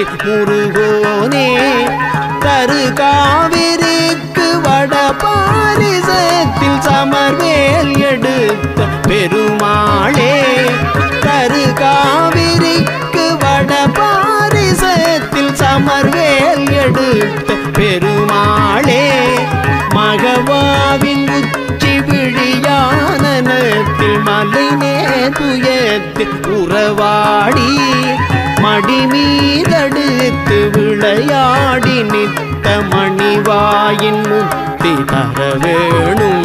தனியேரகத்தின் முருகோனே தரு காவிரிக்கு வட பாரிசத்தில் சமர்வேல் எடுத்த பெருமாளே தரு காவிரிக்கு வட பாரிசத்தில் சமர்வேல் எடுத்த பெருமாளே மகவாவின் உச்சி விழியானத்தில் மலை நேதுயத்தில் உறவாடி மடி மீதடுத்து விளையாடி நித்த மணிவாயின் முக்தி தர வேணும்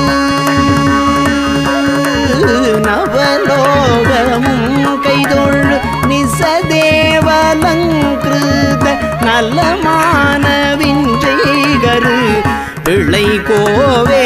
நலமான விஞ்சைகரு பிள்ளை கோவே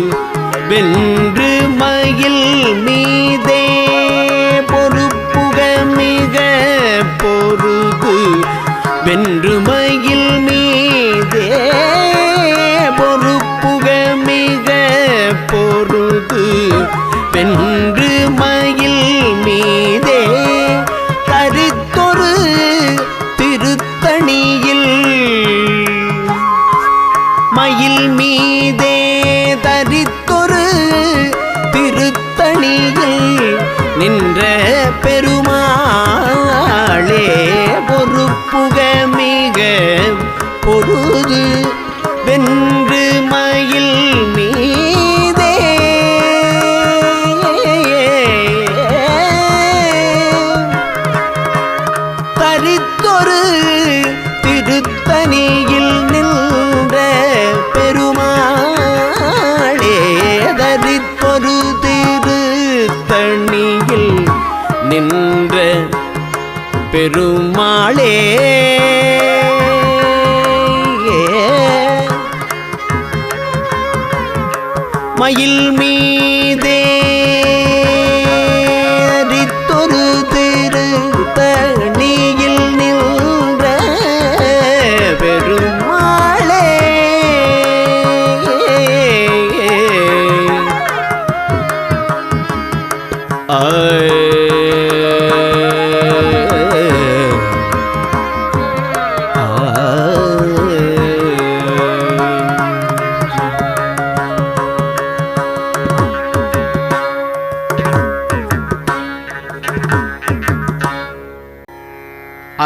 பொருது பெருமாளே.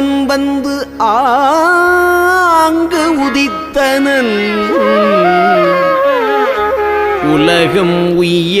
திருமுருகன் வந்து ஆங்கு உதித்தனன். உலகம் உய்ய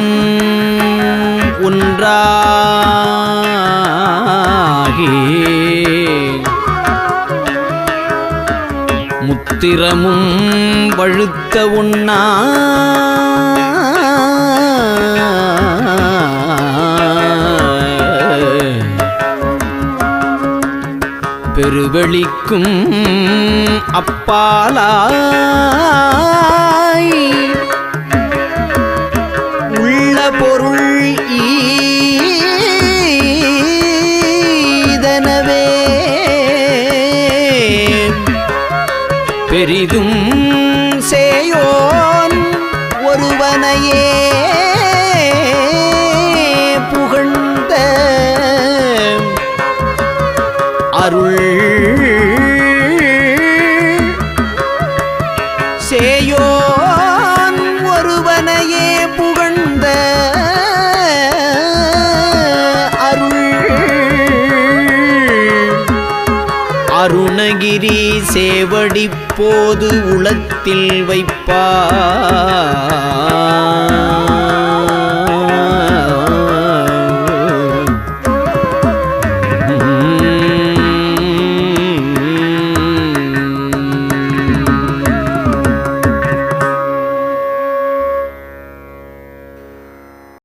ஒன்றாகி முத்திரமும் வழுத்த உண்ணா. பெருவெளிக்கும் அப்பாலாய். பெரிதும் அருணகிரி சேவடி போது உளத்தில் வைப்பா